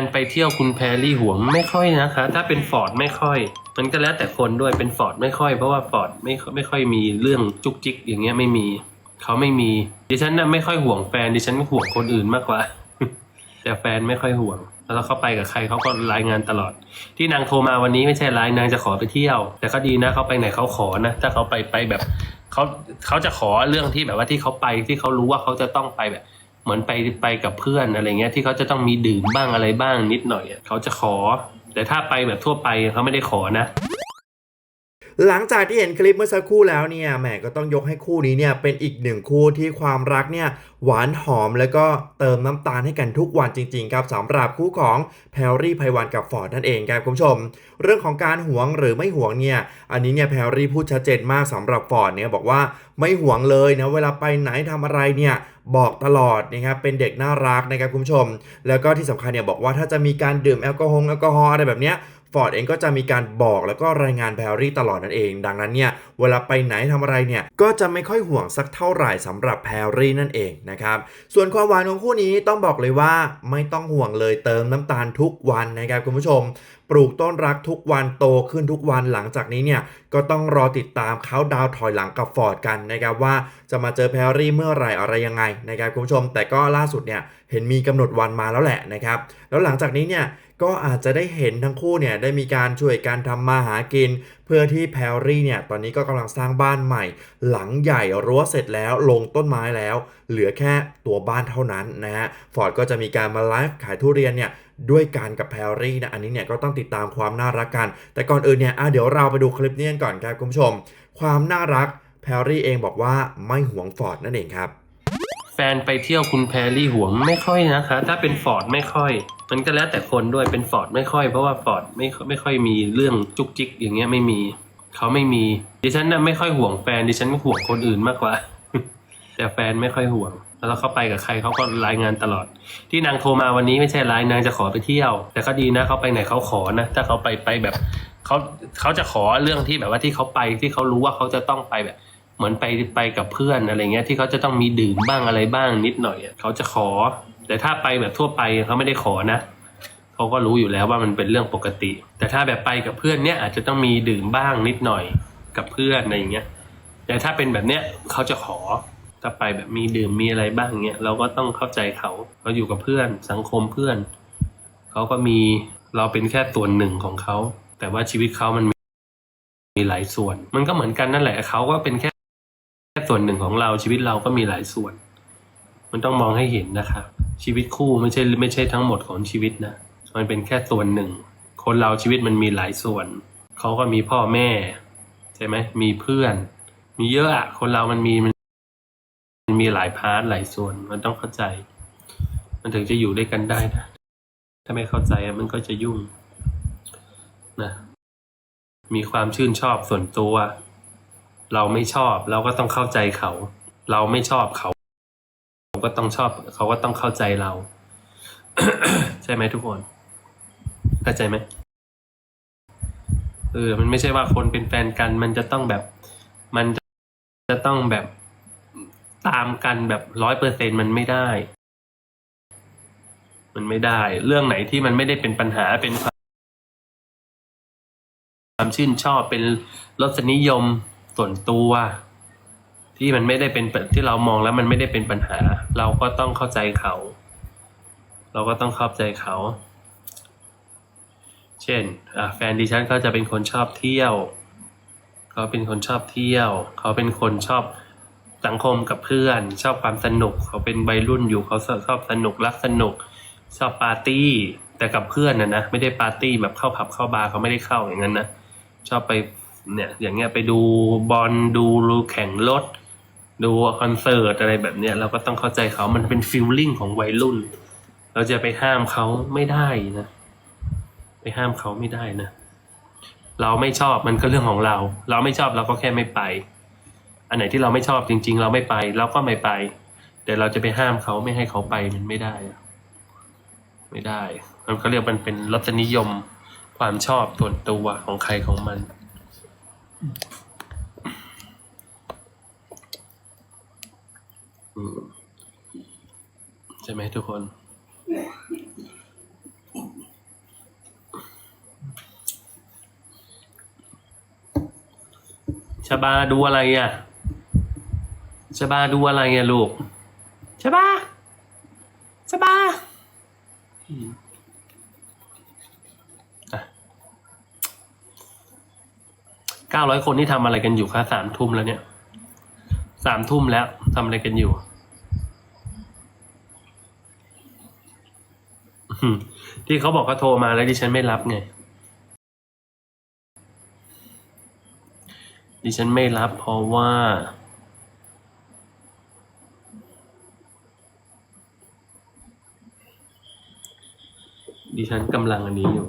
นไปเที่ยวคุณแพรรี่ห่วงไม่ค่อยนะคะ ถ้าเป็นฟอร์ดไม่ค่อย มันก็แล้วแต่คนด้วยเป็นฟอร์ดไม่ค่อยเพราะว่าฟอร์ดไม่ไม่ค่อยมีเรื่องจุกจิกอย่างเงี้ยไม่มีเขาไม่มี ดิฉันน่ะไม่ค่อยห่วงแฟนดิฉันห่วงคนอื่นมากกว่า แต่แฟนไม่ค่อยห่วง แล้วเขาไปกับใครเขาก็รายงานตลอด ที่นางโทรมาวันนี้ไม่ใช่ไลน์นางจะขอไปเที่ยว แต่ก็ดีนะเขาไปไหนเขาขอนะถ้าเขาไปไปแบบเขาเขาจะขอเรื่องที่แบบว่าที่เขาไปที่เขารู้ว่าเขาจะต้องไปแบบ เหมือนไปไปกับเพื่อนอะไรเงี้ยที่เขาจะต้องมีดื่มบ้างอะไรบ้างนิดหน่อยเขาจะขอ แต่ถ้าไปแบบทั่วไปเขาไม่ได้ขอนะ หลังจากที่เห็นคลิปเมื่อสักครู่แล้วเนี่ยแหมก็ต้องยกให้คู่นี้เนี่ยเป็นอีกหนึ่งคู่ที่ความรักเนี่ยหวานหอมแล้วก็เติมน้ำตาลให้กันทุกวันจริงๆครับสำหรับคู่ของแพรรี่ไพวันกับฟอร์ดนั่นเองครับคุณผู้ชม เรื่องของการหวงหรือไม่หวงเนี่ยอันนี้เนี่ยแพรรี่พูดชัดเจนมากสำหรับฟอร์ดเนี่ยบอกว่าไม่หวงเลยนะเวลาไปไหนทำอะไรเนี่ยบอกตลอดนะครับเป็นเด็กน่ารักนะครับคุณผู้ชม แล้วก็ที่สำคัญเนี่ยบอกว่าถ้าจะมีการดื่มแอลกอฮอล์แอลกอฮอล์อะไรแบบเนี้ย ฟอร์ดเองก็จะมีการบอกแล้วก็รายงานแพรรี่ตลอดนั่นเอง ดังนั้นเนี่ยเวลาไปไหนทำอะไรเนี่ยก็จะไม่ค่อยห่วงสักเท่าไหร่สำหรับแพรรี่นั่นเองนะครับส่วนความหวานของคู่นี้ต้องบอกเลยว่าไม่ต้องห่วงเลยเติมน้ำตาลทุกวันนะครับคุณผู้ชม ปลูกต้นรักทุกวันโตขึ้นทุกวันหลังจากนี้เนี่ยก็ต้องรอติดตามเขาดาวถอยหลังกับฟอร์ดกันนะครับว่าจะมาเจอแพรรี่เมื่อไหร่อะไรยังไงนะครับคุณผู้ชม แต่ก็ล่าสุดเนี่ยเห็นมีกำหนดวันมาแล้วแหละนะครับแล้วหลังจากนี้เนี่ยก็อาจจะได้เห็นทั้งคู่เนี่ยได้มีการช่วยการทำมาหากิน เพื่อที่แพรรี่เนี่ยตอนนี้ก็กำลังสร้างบ้านใหม่ หลังใหญ่รั้วเสร็จแล้วลงต้นไม้แล้ว เหลือแค่ตัวบ้านเท่านั้นนะฮะฟอร์ดก็จะมีการมาไลฟ์ขายทุเรียนเนี่ยด้วยกันกับแพรรี่นะอันนี้เนี่ยก็ต้องติดตามความน่ารักกัน แต่ก่อนอื่นเนี่ยเดี๋ยวเราไปดูคลิปนี้กันก่อนครับคุณผู้ชม ความน่ารักแพรรี่เองบอกว่าไม่หวงฟอร์ดนั่นเองครับ ฟนไปเที่ยวคุณแพรรี่ห่วงไม่ค่อยนะคะ ถ้าเป็นฟอร์ดไม่ค่อย มันก็แล้วแต่คนด้วยเป็นฟอร์ดไม่ค่อยเพราะว่าฟอร์ดไม่ไม่ค่อยมีเรื่องจุกจิกอย่างเงี้ยไม่มีเขาไม่มี ดิฉันน่ะไม่ค่อยห่วงแฟนดิฉันห่วงคนอื่นมากกว่า แต่แฟนไม่ค่อยห่วง แล้วเขาไปกับใครเขาก็รายงานตลอด ที่นางโทรมาวันนี้ไม่ใช่ไลน์นางจะขอไปเที่ยว แต่ก็ดีนะเขาไปไหนเขาขอนะ ถ้าเขาไปไปแบบเขาเขาจะขอเรื่องที่แบบว่าที่เขาไปที่เขารู้ว่าเขาจะต้องไปแบบ เหมือนไปไปกับเพื่อนอะไรเงี้ยที่เขาจะต้องมีดื่มบ้างอะไรบ้างนิดหน่อยเขาจะขอ แต่ถ้าไปแบบทั่วไปเขาไม่ได้ขอนะเขาก็รู้อยู่แล้วว่ามันเป็นเรื่องปกติ แต่ถ้าแบบไปกับเพื่อนเนี้ยอาจจะต้องมีดื่มบ้างนิดหน่อยกับเพื่อนอะไรอย่างเงี้ยแต่ถ้าเป็นแบบเนี้ยเขาจะขอถ้าไปแบบมีดื่มมีอะไรบ้างเงี้ยเราก็ต้องเข้าใจเขาเขาอยู่กับเพื่อนสังคมเพื่อนเขาก็มีเราเป็นแค่ส่วนหนึ่งของเขาแต่ว่าชีวิตเขามันมีหลายส่วน มันก็เหมือนกันนั่นแหละเขาก็เป็นแค่ ส่วนหนึ่งของเราชีวิตเราก็มีหลายส่วน มันต้องมองให้เห็นนะครับ ชีวิตคู่ไม่ใช่ไม่ใช่ทั้งหมดของชีวิตนะ มันเป็นแค่ส่วนหนึ่ง คนเราชีวิตมันมีหลายส่วน เขาก็มีพ่อแม่ใช่ไหมมีเพื่อน มีเยอะอะคนเรามันมีมันมีหลายพาร์ทหลายส่วน มันต้องเข้าใจ มันถึงจะอยู่ด้วยกันได้นะ ถ้าไม่เข้าใจมันก็จะยุ่งนะมีความชื่นชอบส่วนตัว เราไม่ชอบเราก็ต้องเข้าใจเขา เราไม่ชอบเขาเขาก็ต้องชอบเขาก็ต้องเข้าใจเรา ใช่ไหมทุกคนเข้าใจไหมเออ มันไม่ใช่ว่าคนเป็นแฟนกัน มันจะต้องแบบ มันจะจะต้องแบบตามกันแบบร้อยเปอร์เซ็นมันไม่ได้ มันไม่ได้ เรื่องไหนที่มันไม่ได้เป็นปัญหาเป็นความความชื่นชอบเป็นรสนิยม ส่วนตัวที่มันไม่ได้เป็นที่เรามองแล้วมันไม่ได้เป็นปัญหา เราก็ต้องเข้าใจเขา เราก็ต้องเข้าใจเขา เช่นแฟนดิฉันเขาจะเป็นคนชอบเที่ยว เขาเป็นคนชอบเที่ยว เขาเป็นคนชอบสังคมกับเพื่อน ชอบความสนุก เขาเป็นวัยรุ่นอยู่เขาชอบสนุกรักสนุก ชอบปาร์ตี้แต่กับเพื่อนนะนะไม่ได้ปาร์ตี้แบบเข้าผับเข้าบาร์เขาไม่ได้เข้าอย่างนั้นนะชอบไป เนี่ยอย่างเงี้ยไปดูบอลดูแข่งรถ ดูคอนเสิร์ตอะไรแบบเนี้ยเราก็ต้องเข้าใจเขามันเป็นฟิลลิ่งของวัยรุ่น เราจะไปห้ามเขาไม่ได้นะ ไปห้ามเขาไม่ได้นะ เราไม่ชอบมันก็เรื่องของเรา เราไม่ชอบเราก็แค่ไม่ไป อันไหนที่เราไม่ชอบจริง ๆ เราไม่ไปเราก็ไม่ไป แต่เราจะไปห้ามเขาไม่ให้เขาไปมันไม่ได้ ไม่ได้มันเขาเรียกมันเป็นรสนิยมความชอบส่วนตัวของใครของมัน ใช่ไหมทุกคน ชบาดูอะไรอะ ชบาดูอะไรอะลูก ชบา ชบา อืม เก้าร้อยคนที่ทำอะไรกันอยู่คะสามทุ่มแล้วเนี่ยสามทุ่มแล้วทำอะไรกันอยู่ที่เขาบอกเขาโทรมาแล้วดิฉันไม่รับไง ดิฉันไม่รับเพราะว่า ดิฉันกำลังอันนี้อยู่